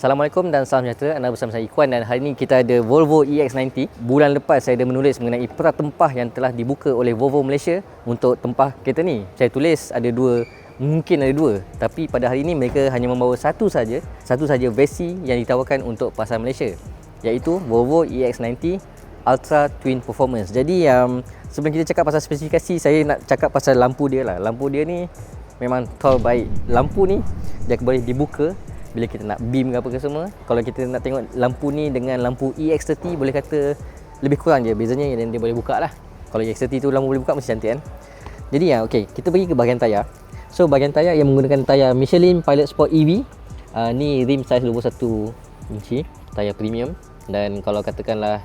Assalamualaikum dan salam sejahtera. Anda bersama saya Ikhwan dan hari ini kita ada Volvo EX90. Bulan lepas saya ada menulis mengenai perak tempah yang telah dibuka oleh Volvo Malaysia untuk tempah kereta ni. Saya tulis ada dua mungkin ada dua tapi pada hari ini mereka hanya membawa satu saja satu saja versi yang ditawarkan untuk pasar Malaysia iaitu Volvo EX90 Ultra Twin Performance jadi um, sebelum kita cakap pasal spesifikasi saya nak cakap pasal lampu dia lah lampu dia ni memang tol baik lampu ni dia boleh dibuka bila kita nak beam ke apa ke semua kalau kita nak tengok lampu ni dengan lampu EX30 boleh kata lebih kurang je bezanya yang dia boleh buka lah. Kalau EX30 tu lampu boleh buka mesti cantik kan? Jadi ya okey kita pergi ke bahagian tayar. So bahagian tayar yang menggunakan tayar Michelin Pilot Sport EV uh, ni rim saiz 21 inci tayar premium. Dan kalau katakanlah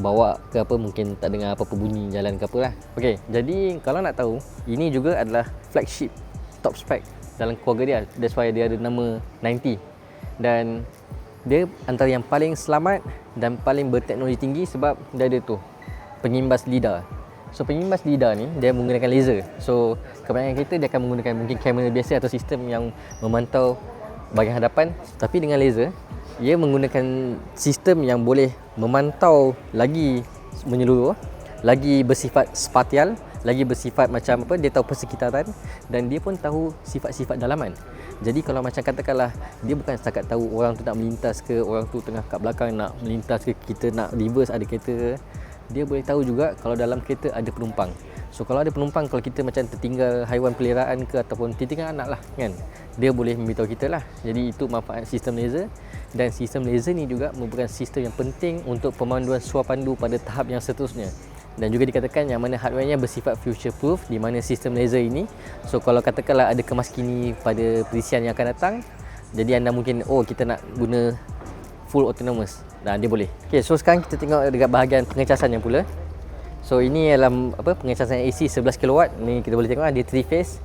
bawa ke apa mungkin tak dengar apa-apa bunyi jalan ke apa lah. Okey jadi kalau nak tahu ini juga adalah flagship top spec dalam keluarga dia. That's why dia ada nama 90 dan dia antara yang paling selamat dan paling berteknologi tinggi sebab dia ada tu pengimbas lidar. So pengimbas lidar ni dia menggunakan laser. So kebanyakan kita dia akan menggunakan mungkin kamera biasa atau sistem yang memantau bahagian hadapan. Tapi dengan laser ia menggunakan sistem yang boleh memantau lagi menyeluruh lagi bersifat spatial lagi bersifat macam apa dia tahu persekitaran dan dia pun tahu sifat-sifat dalaman. Jadi kalau macam katakanlah dia bukan setakat tahu orang tu nak melintas ke orang tu tengah kat belakang nak melintas ke kita nak reverse ada kereta ke dia boleh tahu juga kalau dalam kereta ada penumpang. So kalau ada penumpang kalau kita macam tertinggal haiwan peliharaan ke ataupun tertinggal anak lah kan dia boleh memberitahu kita lah. Jadi itu manfaat sistem laser. Dan sistem laser ni juga merupakan sistem yang penting untuk pemanduan suapandu pada tahap yang seterusnya dan juga dikatakan yang mana hardwarenya bersifat future proof di mana sistem laser ini so kalau katakanlah ada kemas kini pada perisian yang akan datang jadi anda mungkin oh kita nak guna full autonomous. Dan dia boleh. Ok so sekarang kita tengok dekat bahagian pengecasan yang pula. So ini adalah apa pengecasan AC 11 kW ni kita boleh tengok dia 3 phase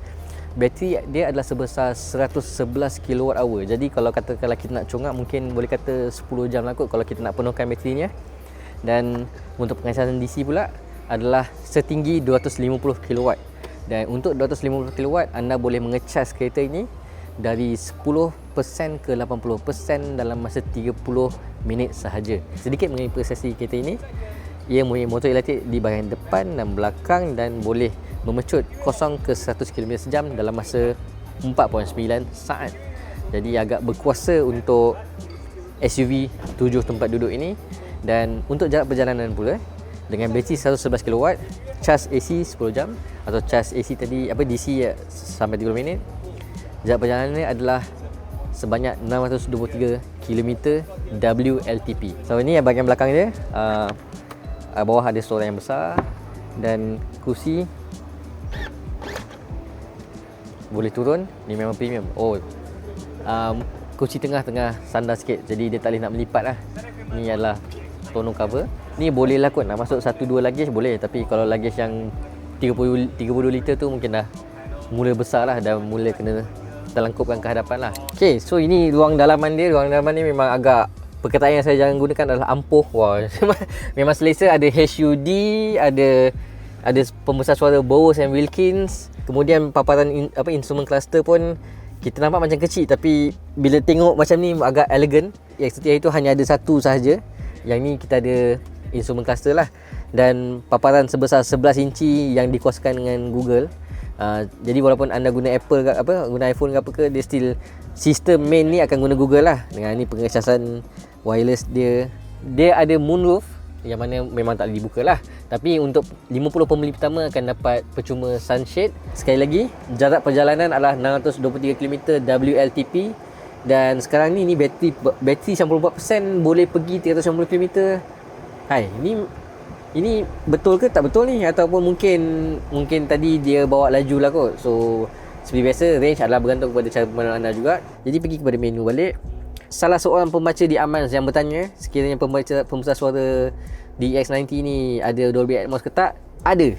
bateri dia adalah sebesar 111 kWh jadi kalau katakanlah kita nak congak mungkin boleh kata 10 jam lah kot kalau kita nak penuhkan baterinya dan untuk pengecasan DC pula adalah setinggi 250 kW dan untuk 250 kW anda boleh mengecas kereta ini dari 10% ke 80% dalam masa 30 minit sahaja. Sedikit mengenai prosesi kereta ini ia mempunyai motor elektrik di bahagian depan dan belakang dan boleh memecut 0 ke 100 km sejam dalam masa 4.9 saat. Jadi agak berkuasa untuk SUV 7 tempat duduk ini dan untuk jarak perjalanan pula dengan bateri 111 kW cas AC 10 jam atau cas AC tadi apa DC ya, sampai 30 minit. Jarak perjalanan ni adalah sebanyak 623 km WLTP so ini yang bahagian belakang dia. Uh, bawah ada suara yang besar. Dan kursi boleh turun. Ni memang premium. Oh um, kursi tengah-tengah sandar sikit. Jadi dia tak boleh nak melipat lah. Ni adalah tonneau cover. Ni boleh lah kot nak masuk satu dua luggage boleh. Tapi kalau luggage yang 30 32 liter tu mungkin dah mula besar lah. Dah mula kena terlangkupkan ke hadapan lah. Ok so ini ruang dalaman dia. Ruang dalaman ni memang agak perkataan yang saya jangan gunakan adalah ampuh. Wah memang selesa. Ada HUD ada ada pembesar suara Bose and Wilkins. Kemudian paparan in, apa instrument cluster pun kita nampak macam kecil. Tapi bila tengok macam ni agak elegan yang setiap itu hanya ada satu sahaja yang ni kita ada instrument cluster lah. Dan paparan sebesar 11 inci yang dikuasakan dengan Google. Uh, jadi walaupun anda guna Apple ke apa guna iPhone ke apa ke dia still sistem main ni akan guna Google lah. Dengan ni pengecasan wireless dia. Dia ada moonroof yang mana memang tak boleh dibuka lah. Tapi untuk 50 pembeli pertama akan dapat percuma sunshade. Sekali lagi jarak perjalanan adalah 623 km WLTP dan sekarang ni ni bateri bateri 94% boleh pergi 390 km. Hai, ini ini betul ke tak betul ni ataupun mungkin mungkin tadi dia bawa laju lah kot. So seperti biasa range adalah bergantung kepada cara pemandu anda juga. Jadi pergi kepada menu balik. Salah seorang pembaca di Aman yang bertanya sekiranya pembaca pembesar suara di X90 ni ada Dolby Atmos ke tak? Ada.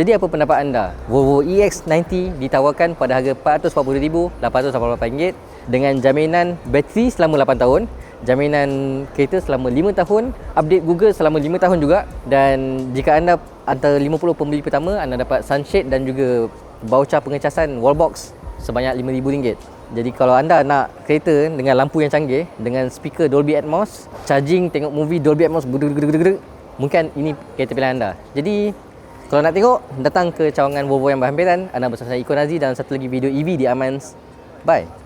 Jadi apa pendapat anda? Volvo EX90 ditawarkan pada harga RM440,888 dengan jaminan bateri selama 8 tahun, jaminan kereta selama 5 tahun, update Google selama 5 tahun juga dan jika anda antara 50 pembeli pertama anda dapat sunshade dan juga voucher pengecasan wallbox sebanyak RM5,000. Jadi kalau anda nak kereta dengan lampu yang canggih, dengan speaker Dolby Atmos, charging tengok movie Dolby Atmos, mungkin ini kereta pilihan anda. Jadi kalau nak tengok, datang ke cawangan Volvo yang berhampiran. Anda bersama saya Iko Nazi dalam satu lagi video EV di Amans. Bye.